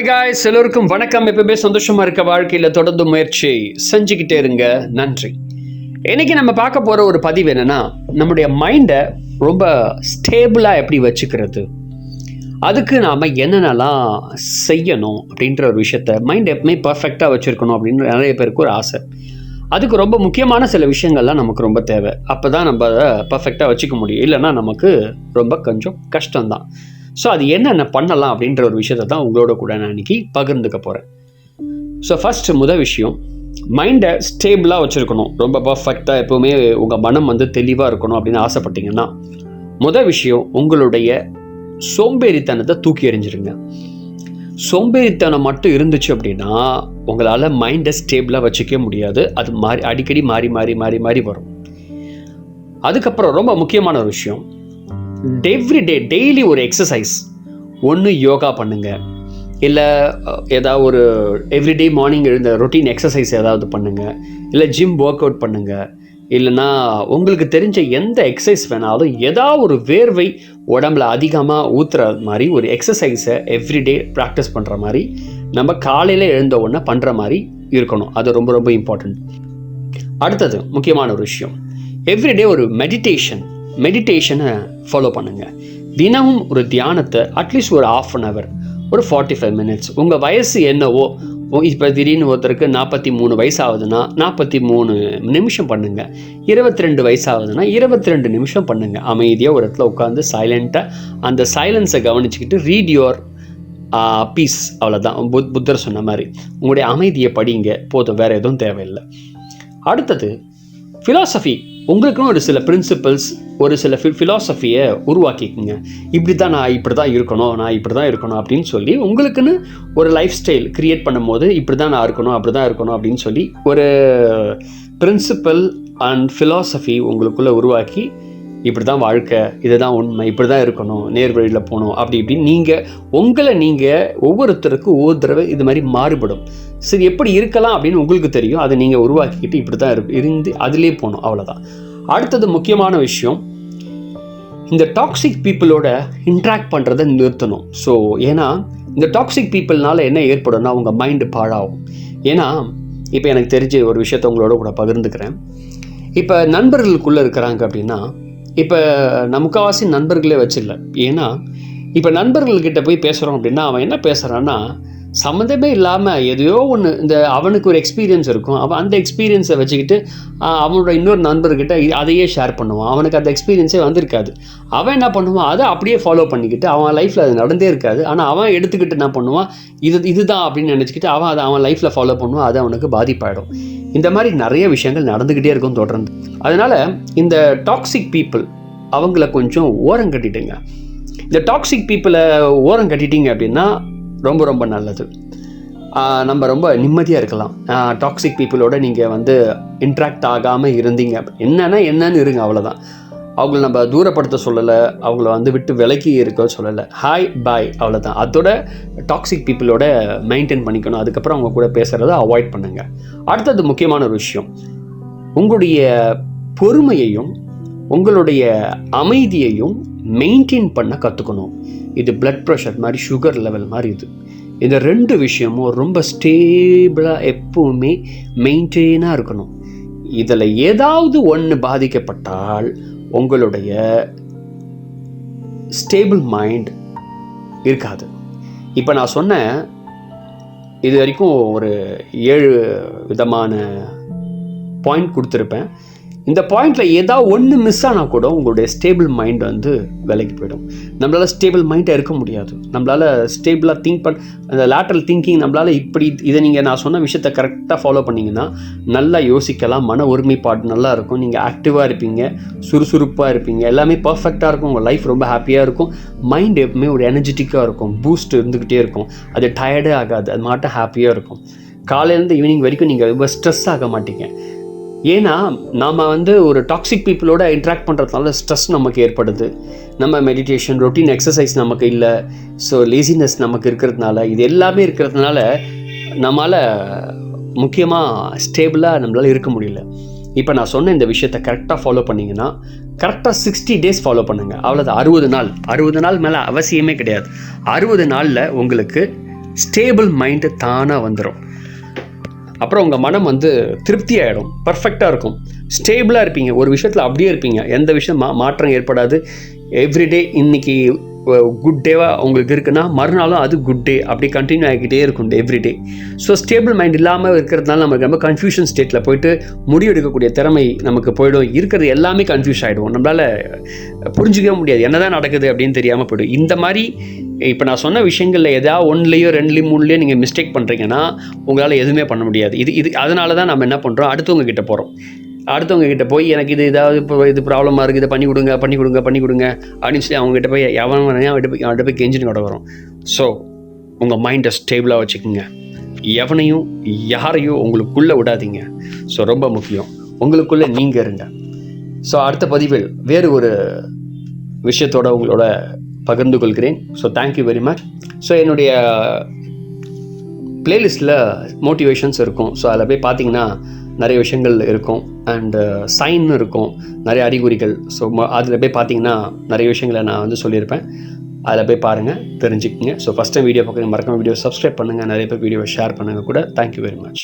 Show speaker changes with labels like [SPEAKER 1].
[SPEAKER 1] Hi guys எல்லோருக்கும் வணக்கம். எப்பவுமே சந்தோஷமா இருக்க வாழ்க்கையில தொடர்ந்து முயற்சி செஞ்சுக்கிட்டே இருங்க. நன்றி. இன்னைக்கு நம்ம பார்க்க போற ஒரு பதிவு என்னன்னா நம்முடைய மைண்டை ரொம்ப ஸ்டேபிளா எப்படி வச்சுக்கிறது? அதுக்கு நாம் என்னென்னலாம் செய்யணும் அப்படின்ற ஒரு விஷயத்த மைண்ட் எப்பவுமே பர்ஃபெக்டாக வச்சுருக்கணும் அப்படின்னு நிறைய பேருக்கு ஒரு ஆசை. அதுக்கு ரொம்ப முக்கியமான சில விஷயங்கள்லாம் நமக்கு ரொம்ப தேவை. அப்போ தான் நம்ம அதை பர்ஃபெக்டாக வச்சுக்க முடியும். இல்லைன்னா நமக்கு ரொம்ப கொஞ்சம் கஷ்டம்தான். ஸோ அது என்னென்ன பண்ணலாம் அப்படின்ற ஒரு விஷயத்தை தான் உங்களோட கூட நான் இன்னைக்கு பகிர்ந்துக்க போகிறேன் ஸோ ஃபஸ்ட்டு முதல் விஷயம் மைண்டை ஸ்டேபிளாக வச்சுருக்கணும். ரொம்ப பர்ஃபெக்டாக எப்போவுமே உங்கள் மனம் வந்து தெளிவாக இருக்கணும் அப்படின்னு ஆசைப்பட்டீங்கன்னா முதல் விஷயம் உங்களுடைய சோம்பேறித்தனத்தை தூக்கி எறிஞ்சிருங்க. சோம்பேறித்தனம் மட்டும் இருந்துச்சு அப்படின்னா உங்களால் மைண்டை ஸ்டேபிளாக வச்சுக்க முடியாது. அது மாறி அடிக்கடி மாறி மாறி மாறி மாறி வரும். அதுக்கப்புறம் ரொம்ப முக்கியமான ஒரு விஷயம் எவ்ரி டே டெய்லி ஒரு எக்ஸசைஸ் ஒன்று யோகா பண்ணுங்கள் இல்லை ஏதாவது ஒரு எவ்ரிடே மார்னிங் எழுந்த ரொட்டீன் எக்ஸசைஸ் ஏதாவது பண்ணுங்கள் இல்லை ஜிம் ஒர்க் அவுட் பண்ணுங்கள் இல்லைன்னா உங்களுக்கு தெரிஞ்ச எந்த எக்ஸசைஸ் வேணாலும் ஏதாவது ஒரு வேர்வை உடம்புல அதிகமாக ஊற்றுற மாதிரி ஒரு எக்ஸசைஸை எவ்ரிடே ப்ராக்டிஸ் பண்ணுற மாதிரி நம்ம காலையில் எழுந்த உடனே பண்ணுற மாதிரி இருக்கணும். அது ரொம்ப ரொம்ப இம்பார்ட்டண்ட் அடுத்தது முக்கியமான ஒரு விஷயம். எவ்ரிடே ஒரு மெடிடேஷன் மெடிடேஷனை ஃபாலோ பண்ணுங்கள் தினமும் ஒரு தியானத்தை அட்லீஸ்ட் ஒரு ஆஃப் அன் ஹவர் ஒரு ஃபார்ட்டி ஃபைவ் மினிட்ஸ் உங்கள் வயசு என்னவோ இப்போ திடீர்னு ஒருத்தருக்கு நாற்பத்தி மூணு வயசு ஆகுதுன்னா நாற்பத்தி மூணு நிமிஷம் பண்ணுங்கள் இருபத்தி ரெண்டு வயசு ஆகுதுன்னா இருபத்தி ரெண்டு நிமிஷம் பண்ணுங்கள் அமைதியாக ஒரு இடத்துல உட்காந்து சைலண்ட்டாக அந்த சைலன்ஸை கவனிச்சுக்கிட்டு ரீட் யுவர் பீஸ் அவ்வளோதான் புத் புத்தர் சொன்ன மாதிரி. உங்களுடைய அமைதியை படிங்க. போதும். வேறு எதுவும் தேவையில்லை. அடுத்தது ஃபிலாசபி உங்களுக்குன்னு ஒரு சில பிரின்சிபல்ஸ் ஒரு சில ஃபி ஃபிலாசபியை உருவாக்கிக்குங்க. இப்படி தான் நான் இப்படி தான் இருக்கணும் நான் இப்படி தான் இருக்கணும் அப்படின்னு சொல்லி உங்களுக்குன்னு ஒரு லைஃப் ஸ்டைல் க்ரியேட் பண்ணும்போது இப்படி தான் நான் இருக்கணும் அப்படி தான் இருக்கணும் அப்படின்னு சொல்லி ஒரு பிரின்சிபல் அண்ட் ஃபிலாசபி உங்களுக்குள்ளே உருவாக்கி இப்படி தான் வாழ்க்கை இதுதான் உண்மை இப்படி தான் இருக்கணும் நேர் வழியில் போகணும் அப்படி இப்படின்னு நீங்கள் உங்களை நீங்கள் ஒவ்வொருத்தருக்கும் ஒவ்வொரு தடவை இது மாதிரி மாறுபடும். சரி எப்படி இருக்கலாம் அப்படின்னு உங்களுக்கு தெரியும். அதை நீங்கள் உருவாக்கிக்கிட்டு இப்படி தான் இரு இருந்து அதிலே போகணும் அவ்வளோதான் அடுத்தது முக்கியமான விஷயம் இந்த டாக்ஸிக் பீப்புளோட இன்ட்ராக்ட் பண்ணுறதை நிறுத்தணும். ஸோ ஏன்னா இந்த டாக்ஸிக் பீப்புள்னால என்ன ஏற்படும்னா உங்கள் மைண்டு பாழாகும். ஏன்னா இப்போ எனக்கு தெரிஞ்ச ஒரு விஷயத்த உங்களோட கூட பகிர்ந்துக்கிறேன். இப்போ நண்பர்களுக்குள்ளே இருக்கிறாங்க அப்படின்னா இப்போ நான் முக்கால்வாசி நண்பர்களே வச்சிடல ஏன்னா இப்போ நண்பர்கள்கிட்ட போய் பேசுகிறோம் அப்படின்னா அவன் என்ன பேசுகிறான்னா சம்மந்தமே இல்லாமல் எதையோ ஒன்று இந்த அவனுக்கு ஒரு எக்ஸ்பீரியன்ஸ் இருக்கும். அவன் அந்த எக்ஸ்பீரியன்ஸை வச்சுக்கிட்டு அவனோட இன்னொரு நண்பர்கிட்ட அதையே ஷேர் பண்ணுவான். அவனுக்கு அந்த எக்ஸ்பீரியன்ஸே வந்திருக்காது. அவன் என்ன பண்ணுவான்? அதை அப்படியே ஃபாலோ பண்ணிக்கிட்டு அவன் லைஃப்பில் அது நடந்தே இருக்காது. ஆனால் அவன் எடுத்துக்கிட்டு என்ன பண்ணுவான்? இது இதுதான் அப்படின்னு நினச்சிக்கிட்டு அவன் அதை அவன் லைஃப்பில் ஃபாலோ பண்ணுவான். அது அவனுக்கு பாதிப்பாயிடும். இந்த மாதிரி நிறைய விஷயங்கள் நடந்துக்கிட்டே இருக்கும் தொடர்ந்து. அதனால் இந்த டாக்ஸிக் பீப்புள் அவங்கள கொஞ்சம் ஓரம் கட்டிட்டுங்க. இந்த டாக்ஸிக் பீப்புளை ஓரம் கட்டிட்டீங்க அப்படின்னா ரொம்ப ரொம்ப நல்லது. நம்ம ரொம்ப நிம்மதியாக இருக்கலாம். டாக்ஸிக் பீப்புளோட நீங்கள் வந்து இன்ட்ராக்ட் ஆகாமல் இருந்தீங்க. என்னென்னா என்னன்னு இருங்க அவ்வளோதான் அவங்கள நம்ம தூரப்படுத்த சொல்லலை அவங்கள வந்து விட்டு விலக்கி இருக்க சொல்லலை. ஹாய் பாய் அவ்வளோதான் அதோட டாக்ஸிக் பீப்புளோட மெயின்டைன் பண்ணிக்கணும். அதுக்கப்புறம் அவங்க கூட பேசுகிறத அவாய்ட் பண்ணுங்கள் அடுத்தது முக்கியமான ஒரு விஷயம். உங்களுடைய பொறுமையையும் உங்களுடைய அமைதியையும் மெயின்டைன் பண்ண கற்றுக்கணும் இது பிளட் ப்ரெஷர் மாதிரி சுகர் லெவல் மாதிரி இது. இந்த ரெண்டு விஷயமும் ரொம்ப ஸ்டேபிளாக எப்பவுமே மெயின்டைனாக இருக்கணும். இதில் ஏதாவது ஒன்று பாதிக்கப்பட்டால் உங்களுடைய ஸ்டேபிள் மைண்ட் இருக்காது. இப்போ நான் சொன்னேன் இது வரைக்கும் ஒரு ஏழு விதமான பாயிண்ட் கொடுத்துருப்பேன். இந்த பாயிண்டில் ஏதாவது ஒன்று மிஸ் ஆனால் கூட உங்களுடைய ஸ்டேபிள் மைண்ட் வந்து விலகி போயிடும். நம்மளால் ஸ்டேபிள் மைண்டாக இருக்க முடியாது. நம்மளால் ஸ்டேபிளாக திங்க் பண் அந்த லேட்ரல் திங்கிங் நம்மளால் இப்படி இதை நீங்கள் நான் சொன்ன விஷயத்தை கரெக்டாக ஃபாலோ பண்ணிங்கன்னா நல்லா யோசிக்கலாம் மன ஒருமைப்பாடு நல்லா இருக்கும் நீங்கள் ஆக்டிவாக இருப்பீங்க சுறுசுறுப்பாக இருப்பீங்க எல்லாமே பர்ஃபெக்டாக இருக்கும் உங்கள் லைஃப் ரொம்ப ஹாப்பியாக இருக்கும் மைண்ட் எப்பவுமே ஒரு எனர்ஜெட்டிக்காக இருக்கும் பூஸ்ட் இருந்துக்கிட்டே இருக்கும் அது டயர்டே ஆகாது அது மாட்டம் ஹாப்பியாக இருக்கும். காலையிலேருந்து ஈவினிங் வரைக்கும் நீங்கள் ரொம்ப ஸ்ட்ரெஸ் ஆக மாட்டீங்க. ஏன்னா நாம் வந்து ஒரு டாக்ஸிக் பீப்புளோட இன்ட்ராக்ட் பண்ணுறதுனால ஸ்ட்ரெஸ் நமக்கு ஏற்படுது. நம்ம மெடிடேஷன் ரொட்டீன் எக்ஸசைஸ் நமக்கு இல்லை. ஸோ லேசினஸ் நமக்கு இருக்கிறதுனால இது எல்லாமே இருக்கிறதுனால நம்மளால் முக்கியமாக ஸ்டேபிளாக நம்மளால் இருக்க முடியல. இப்போ நான் சொன்ன இந்த விஷயத்தை கரெக்டாக ஃபாலோ பண்ணிங்கன்னா கரெக்டாக சிக்ஸ்டி டேஸ் ஃபாலோ பண்ணுங்கள் அவ்வளோதான் அறுபது நாள். அறுபது நாள் மேலே அவசியமே கிடையாது. அறுபது நாளில் உங்களுக்கு ஸ்டேபிள் மைண்டு தானாக வந்துடும் அப்புறம் உங்கள் மனம் வந்து திருப்தி ஆகிடும் பர்ஃபெக்டாக இருக்கும். ஸ்டேபிளாக இருப்பீங்க. ஒரு விஷயத்தில் அப்படியே இருப்பீங்க. எந்த விஷயம் மா மாற்றம் ஏற்படாது. எவ்ரிடே இன்னைக்கு குட் டேவாக உங்களுக்கு இருக்குன்னா மறுநாளும் அது குட் டே அப்படி கண்டினியூ ஆகிக்கிட்டே இருக்கும் எவ்ரிடே ஸோ ஸ்டேபிள் மைண்ட் இல்லாமல் இருக்கிறதுனால நமக்கு ரொம்ப கன்ஃபியூஷன் ஸ்டேட்டில் போயிட்டு முடிவெடுக்கக்கூடிய திறமை நமக்கு போயிடும். இருக்கிறது எல்லாமே கன்ஃபியூஸ் ஆகிடுவோம் நம்மளால் புரிஞ்சிக்கவே முடியாது. என்னதான் நடக்குது அப்படின்னு தெரியாமல் போயிடும். இந்த மாதிரி இப்போ நான் சொன்ன விஷயங்களில் ஏதாவது ஒன்றுலையோ ரெண்டுலேயோ மூணுலேயோ நீங்கள் மிஸ்டேக் பண்ணுறீங்கன்னா உங்களால் எதுவுமே பண்ண முடியாது. இது இது அதனால தான் நம்ம என்ன பண்ணுறோம் அடுத்தவங்க கிட்ட போகிறோம் அடுத்தவங்க கிட்ட போய் எனக்கு இது ஏதாவது இப்போ இது ப்ராப்ளமாக இருக்குது இதை பண்ணி கொடுங்க பண்ணி கொடுங்க பண்ணி கொடுங்க. அப்படின்னு சொல்லி அவங்க கிட்ட போய் எவன் வேணா அவன்கிட்ட போய் அவன்கிட்ட போய் கெஞ்சின்னு கூட வரும். ஸோ உங்கள் மைண்டை ஸ்டேபிளாக வச்சுக்கோங்க. எவனையும் யாரையும் உங்களுக்குள்ளே விடாதீங்க. ஸோ ரொம்ப முக்கியம். உங்களுக்குள்ளே நீங்கள் இருங்க. ஸோ அடுத்த பதிவில் வேறு ஒரு விஷயத்தோட உங்களோட பகிர்ந்து கொள்கிறேன். So thank you very much so என்னுடைய பிளேலிஸ்ட்டில் மோட்டிவேஷன்ஸ் இருக்கும். ஸோ அதில் போய் பார்த்தீங்கன்னா நிறைய விஷயங்கள் இருக்கும். அண்டு uh, சைன் இருக்கும். நிறைய அறிகுறிகள். ஸோ அதில் போய் பார்த்தீங்கன்னா நிறைய விஷயங்களை நான் வந்து சொல்லியிருப்பேன். அதில் போய் பாருங்கள் தெரிஞ்சுக்கங்க. ஸோ ஃபஸ்ட் டைம் வீடியோ பார்க்குறீங்க மறக்காம வீடியோ சப்ஸ்கிரைப் பண்ணுங்கள் நிறைய பேர் வீடியோவை ஷேர் பண்ணுங்கள் கூட. Thank you very much